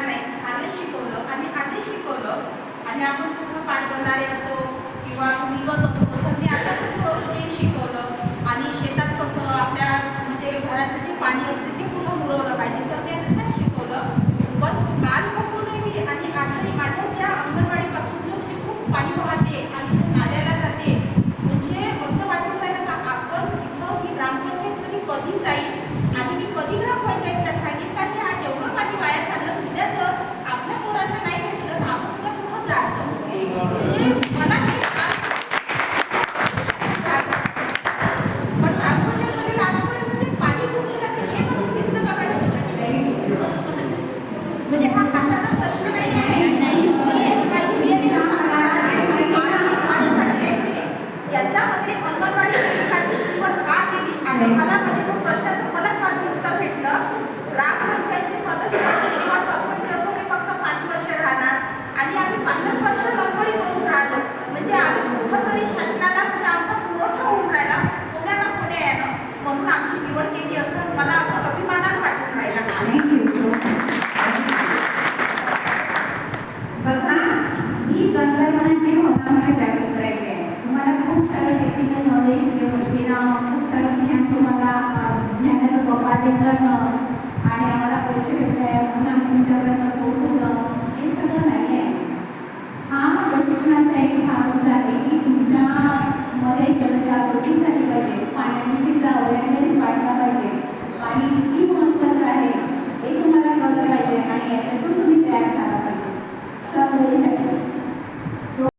येणार नाही. आले शिकवलं आणि आधी शिकवलं आणि आपण कुठं पाठवणारे असो किंवा निवत असो मी आता खूप शिकवलं. आणि शेतात कसं आपल्या म्हणजे घराचं जे पाणी असते आणि आम्हाला पैसे भेटत आहे म्हणून आम्ही तुमच्यापर्यंत पोहोचवलं हे सगळं नाही हा प्रशिक्षणाचा एक भागच आहे की तुमच्यामध्ये जनजागृती झाली पाहिजे. पाण्याची अवेअरनेस वाढला पाहिजे. आणि